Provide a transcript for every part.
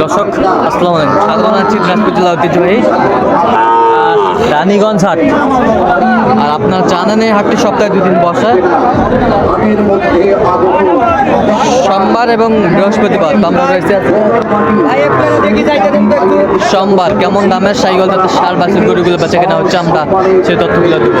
দর্শক, আসসালামু আলাইকুম। স্বাগত জানাচ্ছি দিনাজপুর জেলা ঐতিহ্যবাহী রানীগঞ্জ হাট। আর আপনার জানেন হাটটি সপ্তাহে দুদিন বসে। সোমবার এবং বৃহস্পতিবার আমরা রয়েছে সোমবার, কেমন দামের সাইকেল যাতে সার বাসের গরুগুলো বেচা কেনা হচ্ছে, আমরা সেই তথ্যগুলো দেবো।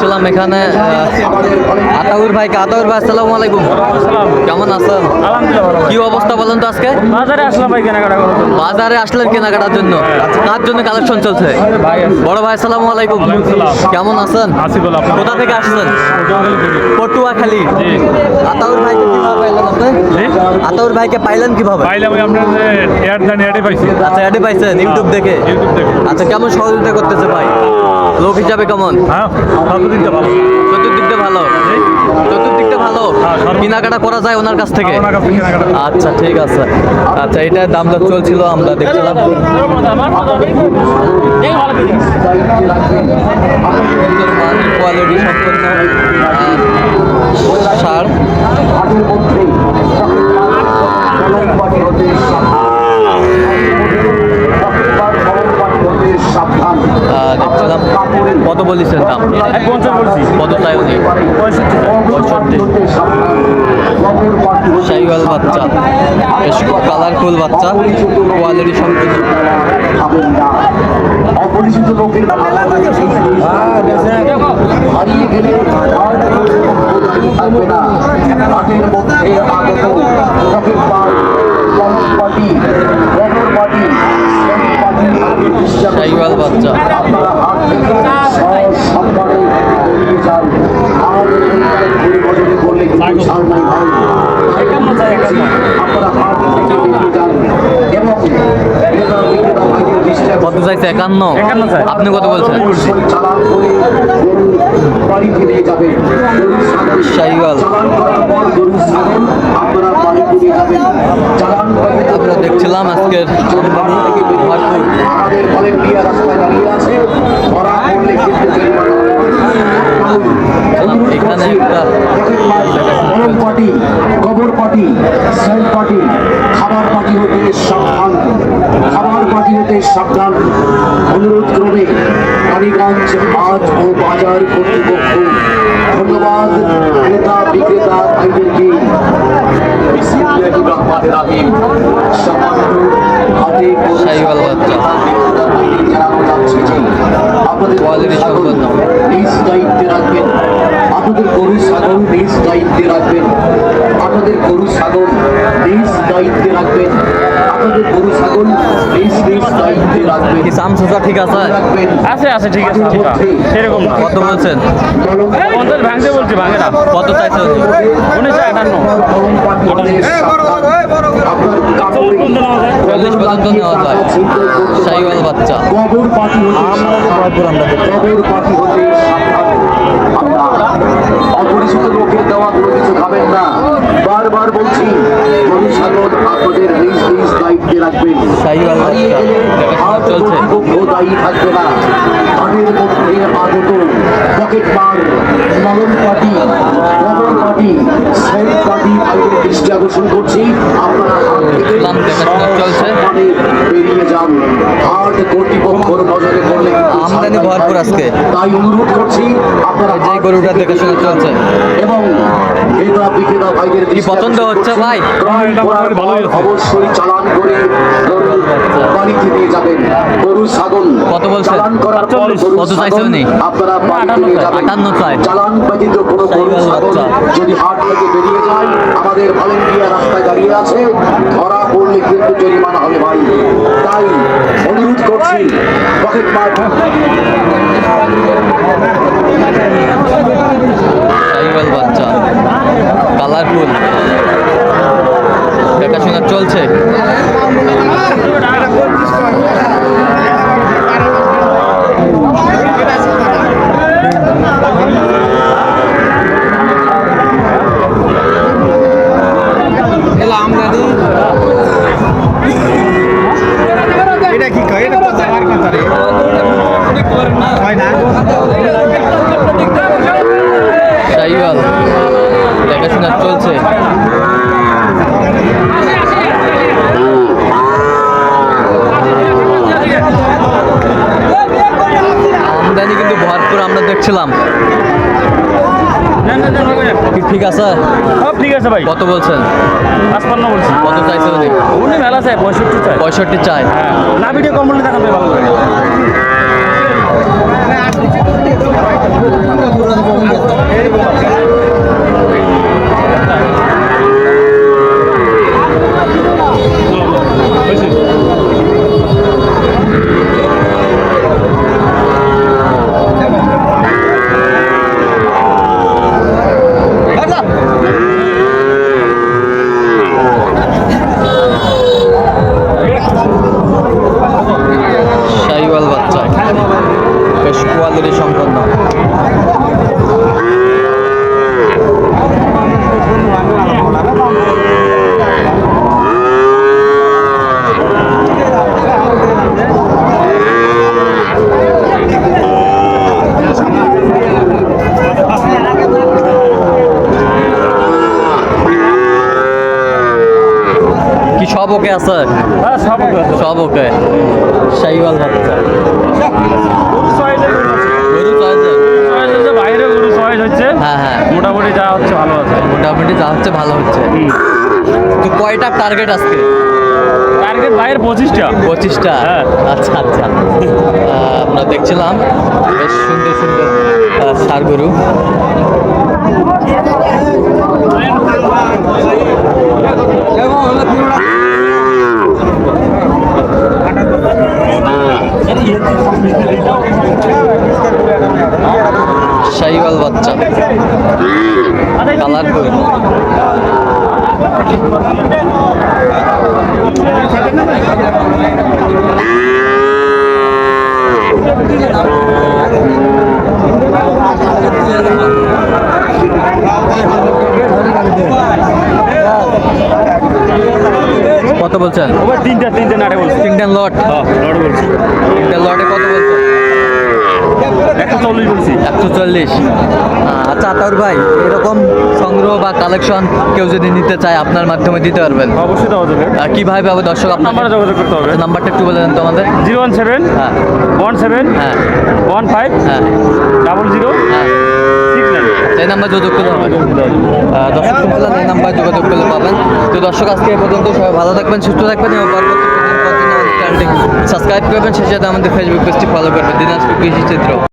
দেখছিলাম এখানে আতাউর ভাইকে। আতাউর ভাই আসসালামু আলাইকুম। কেমন আছেন? আলহামদুলিল্লাহ কি অবস্থা বলেন তো আজকে? বাজারে আসলাম ভাই কেনাকাটা বাজারে আসলেন কেনাকাটার জন্য? কার জন্য কালেকশন চলছে? বড় ভাই আসসালামু আলাইকুম। কেমন আছেন? কোথা থেকে আসছেন? পটুয়াখালী। আতাউর পাইলেন আতাউর ভাইকে পাইলেন কীভাবে? পাইলাম আপনার পাইছি। আচ্ছা এডি পাইছেন ইউটিউব দেখে? ইউটিউব থেকে আচ্ছা কেমন সহযোগিতা করতেছে ভাই? লোক হিসাবে কেমন? চতুর্দিকটা ভালো। চতুর্দিকটা ভালো? চতুর্দিকটা ভালো? হ্যাঁ, কেনাকাটা করা যায় ওনার কাছ থেকে? ওনার কাছ থেকে কেনাকাটা করা আচ্ছা ঠিক আছে। আচ্ছা এটা দাম দর চলছিল আমরা দেখছিলাম। কোয়ালিটি সম্পন্ন আহ, সার হাটের মধ্যে চালান পাটি হতে সাবধান আহ, দেখছিলাম কত বলেছেন দাম এক পঞ্চাশ বলছি কত চাই উনি পঁয়ষট্টি পঁয়ষট্টি শাইওয়াল বাচ্চা। বেশ কালারফুল বাচ্চা কোয়ালিটি সম্পন্ন অপরিচিত লোকের হারিয়ে গেলে আর থাকবে না। হাটের মধ্যে আগত রকেট পার্ক পার্টি রবর পার্টি শাইওয়াল বাচ্চা। আপনারা হাট থেকে সসম্মানে যান আমাদের পরিবর্তনে করলে কিন্তু ছাড় নাই। ভাই কত চাইছে? একান্ন। আপনি কত বলছেন? আমরা দেখছিলাম আজকের। এখানে একটা গোবর পার্টি সেল পার্টি খাবার পার্টি হতে সাবধান। খাবার পার্টি হতে সাবধান। অনুরোধ ক্রমে কালীগঞ্জ হাট ও বাজার কর্তৃপক্ষ ধন্যবাদ। ক্রেতা বিক্রেতা ভাইদেরকে আপনাদের গরু ছাগল নিজ দায়িত্বে রাখবেন। আপনাদের গরু ছাগল নিজ দায়িত্বে রাখবেন। আপনাদের গরু ছাগল নিজ নিজ দায়িত্বে রাখবেন। কি সামসুসা ঠিক আছে? আছে আছে ঠিক আছে ঠিক আছে। সেরকম না। কত বলছেন? পঞ্চাশ ভাঙতে বলছি ভাঙে না। কত চাইছে উনি? উনিশশো আটান্ন চল্লিশ পর্যন্ত নেওয়া যায়। শাহিওয়াল বাচ্চা। হতে আমরা অপরিচিত লোকের দেওয়া কোনো কিছু খাবেন না। বারবার বলছি গরু ছাগল আপনাদের নিজ নিজ দায়িত্বে রাখবেন। দায়ী থাকবে না। হাটের মধ্যে আগত পকেট মার নরম পাটি গোবর পাটি সেল পাটি ভাইদের দৃষ্টি আকর্ষণ করছি। আপনারা হাট থেকে দেখলাম দেখাশোনা চলছে। সম্মানে বেরিয়ে যান হাট কর্তৃপক্ষর নজরে করলে কিন্তু আমদানি ছাড় ভরপুর। আজকে। তাই অনুরোধ করছি আপনারা যে গরুটা দেখাশোনা বেরিয়ে যান। চলছে। এবং ক্রেতা বিক্রেতা ভাইদের কি পছন্দ হচ্ছে ভাই? অবশ্যই চালান করে গরু বাড়িতে নিয়ে যাবেন গরু ছাগল কত বলছেন? গরু কত চাইছে উনি? আপনারা আটান্ন চাই। চালান ব্যতীত কোনো গরু ছাগল যদি হাট থেকে বেরিয়ে যায় আমাদের ভলেন্টিয়ার রাস্তায় দাঁড়িয়ে আছে ধরা পড়লে কিন্তু জরিমানা হবে ভাই তাই অনুরোধ করছি পকেট মার কালারফুল দেখাশোনা চলছে। এটা কি কয়? এটা হচ্ছে আমদানি কিন্তু ভরপুর আমরা দেখছিলাম। ঠিক আছে? সব ঠিক আছে ভাই। কত বলছেন? পাঁচপান্ন বলছি। কত চাইছে উনি? উনি মেলা চাই পঁয়ষট্টি চাই পঁয়ষট্টি চাই হ্যাঁ না ভিডিও কম বলে দেখাবে ভালো করে। কোয়ালিটি সম্পন্ন। কি সব ওকে আছে? হ্যাঁ সব ঠিক আছে। সব ওকে। শাহিওয়াল বাচ্চা গরু চয়েসের গরু আছে। গরু চয়েছে চয়েস হচ্ছে বাইরে গরু চয়েস হচ্ছে হ্যাঁ হ্যাঁ মোটামুটি যা হচ্ছে ভালো আছে মোটামুটি যা হচ্ছে ভালো হচ্ছে। তো কয়টা টার্গেট আজকে? টার্গেট বাইরের পঁচিশটা। পঁচিশটা? হ্যাঁ। আচ্ছা আচ্ছা। আমরা দেখছিলাম বেশ সুন্দর সুন্দর ষাঁড় গরু। শাহিওয়াল বাচ্চা। কালার গরু কত বলছেন? তিনটা তিনটে নাটে বলছি। তিনটা লট। হ্যাঁ লড়ে বলছি। তিনটা লটে কত একশো চল্লিশ বলছি। একশো চল্লিশ। আচ্ছা আতাউর ভাই এরকম সংগ্রহ বা কালেকশন কেউ যদি নিতে চায় আপনার মাধ্যমে দিতে পারবেন? অবশ্যই দেওয়া যাবে। আর পাবে দর্শক আপনার নাম্বারে যোগাযোগ করতে হবে। নাম্বারটা একটু বলে দেন তো আমাদের। জিরো ওয়ান সেভেন হ্যাঁ। ওয়ান সেভেন হ্যাঁ। ওয়ান ফাইভ হ্যাঁ। ডাবল জিরো হ্যাঁ। এই নাম্বার যোগাযোগ করলে হবে দর্শক শুনছিলেন এই নাম্বার যোগাযোগ করলে পাবেন। তো দর্শক আজকে পর্যন্ত সবাই ভালো থাকবেন সুস্থ থাকবেন এবং পরবর্তী সাবস্ক্রাইব করবেন। সেই সাথে আমাদের ফেসবুক পেজটি ফলো করবেন। দিনাজপুর কৃষি চিত্র।